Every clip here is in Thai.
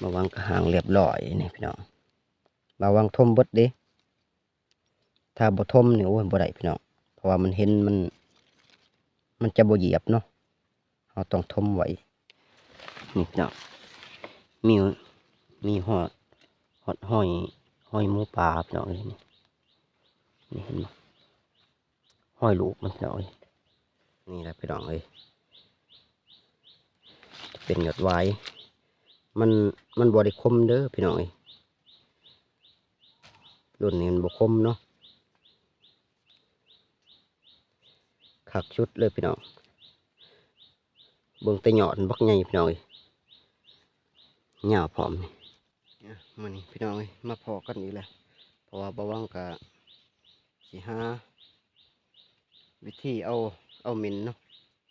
มาวางกระหางเรียบร้อยนี่พี่น้องมาวางทมบดดิถ้าบ่ทมเนี่โอ้ยบ่ได้พี่น้องเพราะว่ามันเห็นมัน มันจะบ่เหยียบเนาะเราต้องทมไว้นี่พี่น้องมีมีหอดหอดห้อยห้อยหมูปลาพี่น้องนี่นี่เห็นบ่ห้อยลูกมันพี่น้องนี่แหละพี่น้องเอ้ยเป็นหยดไว้ มันมันบริคมเด้อพี่น้องเอ้ยรุ่นนี้มันบคมเนาะขักชุดเลยพี่น้องเบิ่งต่หยอดบักใหญ่พี่น้องเอ้ยเหงาพร้อมนี่เนี่ยมานี่พี่น้องเอ้ยมาพอกันอีกแล้วเพราะว่าบ่ว่างกะสิหาวิธีเอาเอามินเนาะ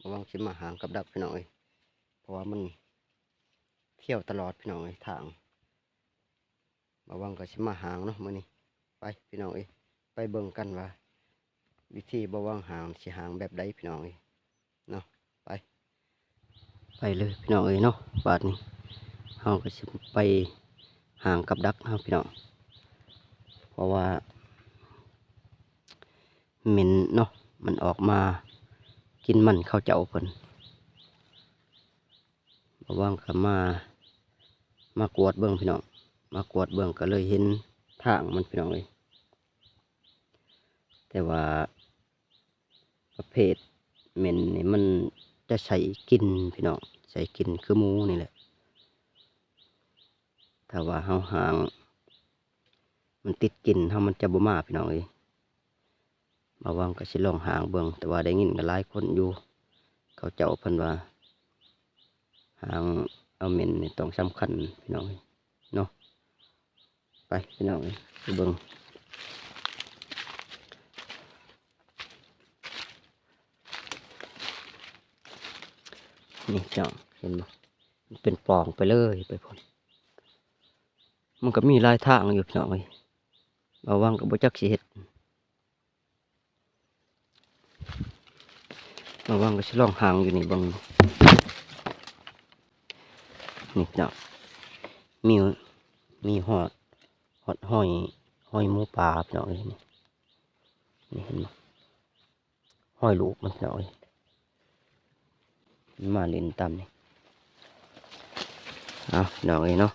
บ่ว่างสิมาหางกับดักพี่น้องเอ้ยเพราะว่ามัน เที่ยวตลอดพี่น้องเอ้ยทางมาวังก็ชิมาหางเนาะมื้อนี้ไปพี่น้องเอ้ยไปเบิ่งกันว่า วิธีบ่วางหางสิหางแบบใดพี่น้องเอ้ยเนาะไป ไปเลยพี่น้องเอ้ยเนาะบาดนี้เฮาก็สิไปหางกับดักเฮาพี่น้องเพราะว่าเหม็นเนาะมันออกมากินมันเข้าเจ้าเพิ่นบว่างก็มา มากวดเบื้องพี่น้องมากวดเบื้องก็เลยเห็นทางมันพี่น้องเลย แต่ว่าประเภทเหม็นนี่มันจะใส่กินพี่น้องใส่กินคือหมูนี่แหละถ้าว่าเฮาหาง มันติดกินเฮามันจะบ่มาพี่น้องเลยมาว่างก็สิลองหางเบื้องแต่ว่าได้ยินกันหลายคนอยู่ เขาเจ้าเพิ่นว่าหาง เอาเมนนี่ต้องสำคัญพี่น้องเอ้ยนาะไปพี่น้องไปเบิ่งนี่จ้องเห็นบ่มันเป็นปล่องไปเลยไปพ่นมันก็มีลายทางอยู่พี่น้องเอ้ยบาวังกับบ่จักสิเฮ็ดบาวังก็สิลองหางอยู่นี่เบิ่ง นี่เนาะมีมีหอดหอดห้อยห้อยหมูปลาพี่น้องเอ้ยนี่นี่เห็นไหมห้อยลูกมันพี่น้องเลยมาเล่นตามนี่เอาพี่น้องเลยเนาะ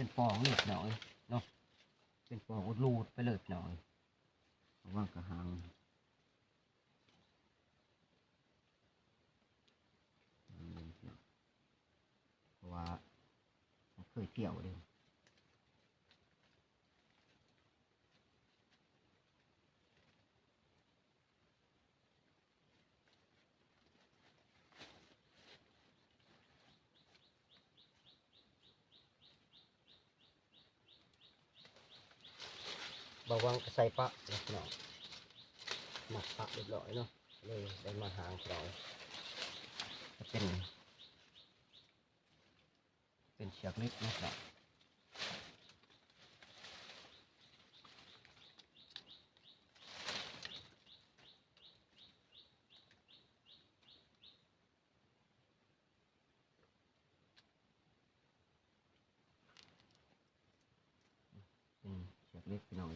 เป็นปองเลยพี่น้อยเนาะเป็นปองอุดรูดไปเลยพี่น้องเอ้ยระว่างกระหังเพราะว่าเคยเกี่ยวเลย บาวางก็ใส่ปะเนาะพี่น้องหมักปะเรียบร้อยเนาะเลยได้มาหางเราจะเป็น เป็นเชือกเล็กนะครับเป็นเชือกเล็กพี่น้อง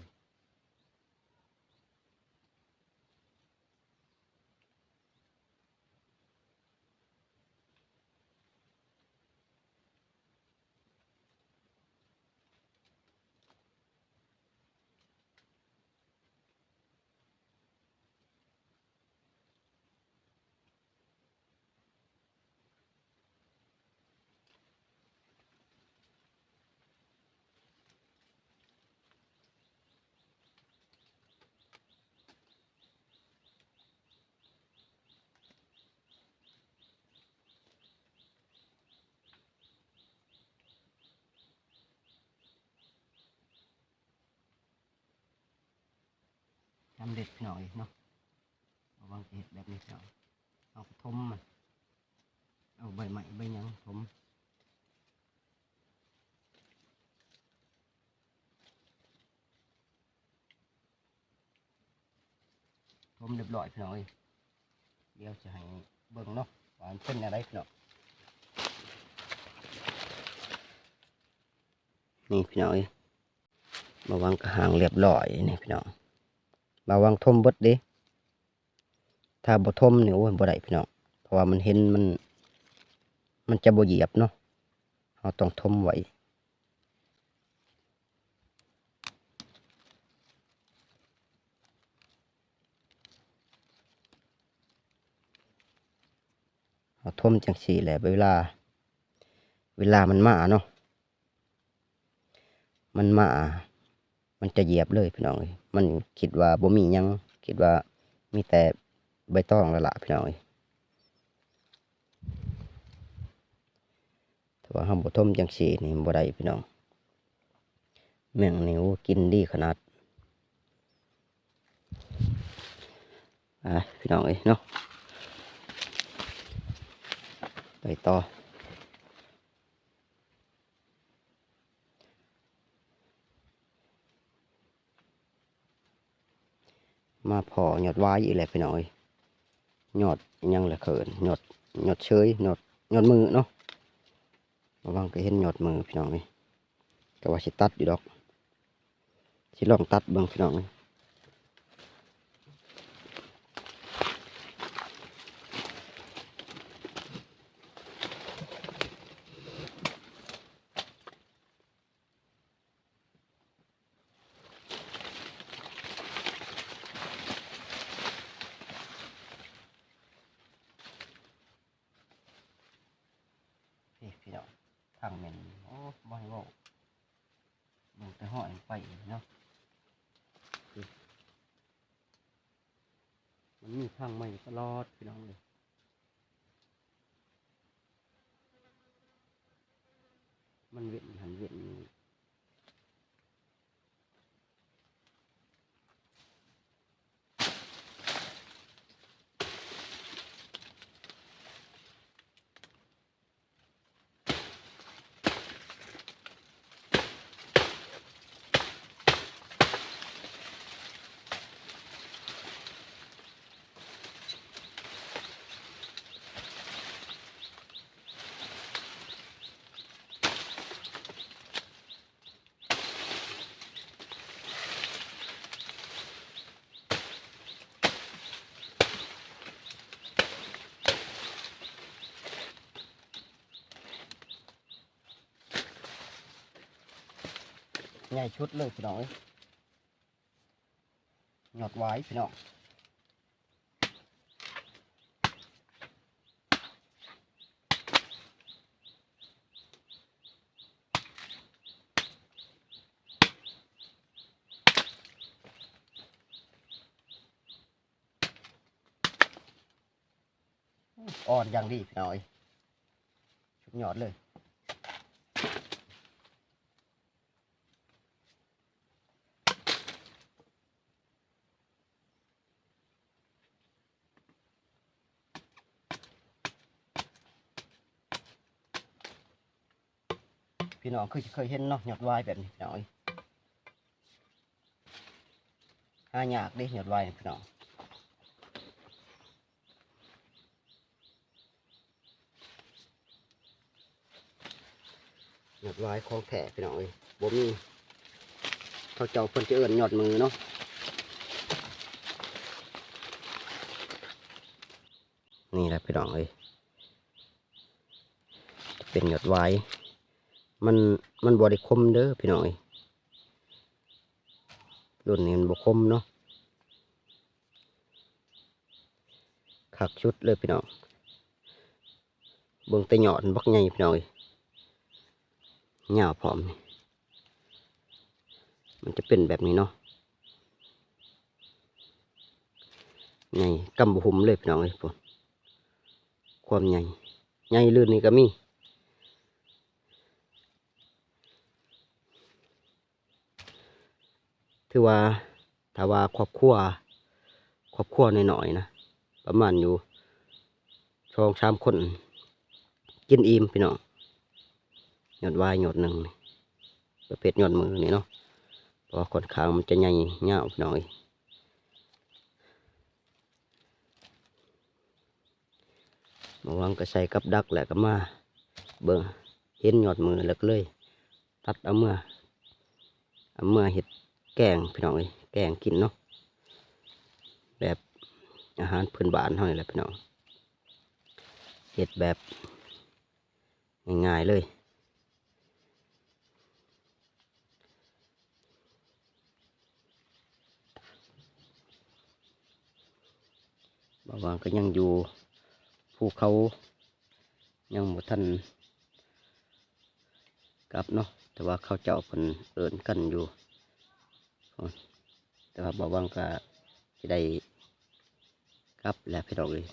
สำเร็จพี่น้องเอ้ยเนาะเอาวางเห็ดแบบนี้พี่น้องเอาทมมันเอาใบใหม่ใบยังทมทมเรียบร้อยพี่น้องเอ้ยเดี๋ยวจะให้เบิ่งเนาะว่ามันเป็นอะไรพี่น้องนี่พี่น้องเอ้ยมาวางกระหางเรียบร้อยนี่พี่น้อง มาวางทมเบดเดิถ้าบ่ทมเนี่ยโอ้ยบ่ได้พี่น้องเพราะว่ามันเห็นมัน มันจะบ่เหยียบเนาะเราต้องทมไว้เราทมจังสีแหละเวลา เวลามันมาเนาะมันมา มันจะเหยียบเลยพี่น้องเอ้มันคิดว่าบ่มียังคิดว่ามีแต่ใบตองละละพี่น้องเอ้ยถ้าว่าห้ามบ่ทมจังสีนี่บ่ได้พี่น้องแมงนิ้วกินดีขนาดอะพี่น้องเอ้ยเนาะไปต่อ มาพอหยอดวายอีกแหละพี่น้อยหยอดยังเหละเขินหยอดหยอดเชยหยอดหยอดมือเนาะระวังก็เห็นหยอดมือพี่น้องนี่ก็ว่าสิตัดอยู่ดอกสิลองตัดเบิ่งพี่น้องนี่ ทางเมนโอ้บ่ให้เว้าเบิ่งแต่ห้อยไปเนาะนี่มันมีทางใหม่ตลอดพี่น้องเลยมันเวียนหันเวียน ใหญ่ชุดเลยพี่น้องเอ้ยหยอดไว้พี่น้องอ่อนอย่างดีพี่น้องเอ้ยชุดหยอดเลย พี่น้องเคยเคยเห็นเนาะหยอดวายแบบนี้พี่น้องเอ้ยหายากเดิหยอดวายพี่น้องหยอดวายของแท้พี่น้องเอ้ยบ่มีเขาเจ้าเพิ่นจะเอิ้นหยอดมือเนาะนี่แหละพี่น้องเอ้ยเป็นหยอดวาย มันมันบริคมเด้อพี่น้อยรุ่นนี้มันบคมเนาะขักชุดเลยพี่น้องเบิ่งต่หยอดบักใหญ่พี่น้อยเหงาพร้อมนี่มันจะเป็นแบบนี้เนาะใหญ่กำบุหุมเลยพี่น้องเอ้ยพวกความใหญ่ใหญ่ลื่นนี่ก็มี ถือว่าถ้าว่าครอบครัวครอบครัวหน่อยๆนะประมาณอยู่สองสามคน กินอิ่มพี่น้องหยดวายหยดหนึ่งประเภทหยดมือนี่เนาะเพราะว่าคนขางมันจะใหญ่เงาวพี่องเอ้ยมาวางก็ใส่กับดักแหละก็มาเบิ่งเห็นหยอดมือแล้วก็เลย ตัดเอาเมื่อเอาเมื่อเห็ด แกงพี่น้องเอ้ยแกงกินเนาะแบบอาหารพื้นบ้านเท่านี้แหละพี่น้องเห็ดแบบง่ายๆเลยบางวางก็ยังอยู่ภูเขายังบ่ทันกลับเนาะแต่ว่าเขาเจ้าเพิ่นเอินกันอยู่ แต่ว่าบาวางก็จะได้กลับแล้วพี่น้องเลย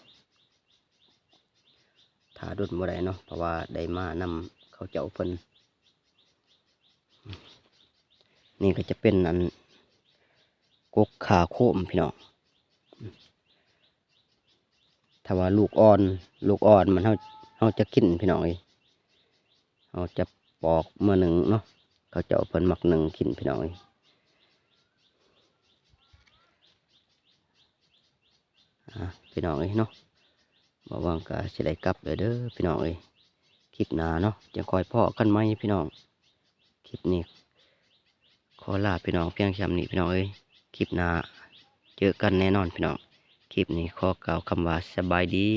ถ้าดุดบ่ได้เนาะเพราะว่าได้มานำเขาเจ้าเพิ่นนี่ก็จะเป็นอันกกขาโคมพี่น้องถ้าว่าลูกอ่อน ลูกอ่อนมันเขาเขาจะกินพี่น้องเอ้ยเขาจะปอกเมื่อหนึ่งเนาะเขาจะเอาเพิ่นหมักหนึ่งกินพี่น้องเอ้ยอะ พี่น้องเอ้ยเนาะบ่วังก็สิได้กลับเด้อเด้อพี่น้องเอ้ยคลิปหน้าเนาะจะคอยพ่อกันไหมพี่น้องคลิปนี้ขอลาพี่น้องเพียงแค่นี้พี่น้องเอ้ยคลิปหน้าเจอกันแน่นอนพี่น้องคลิปนี้ขอกล่าวคำว่าสบายดี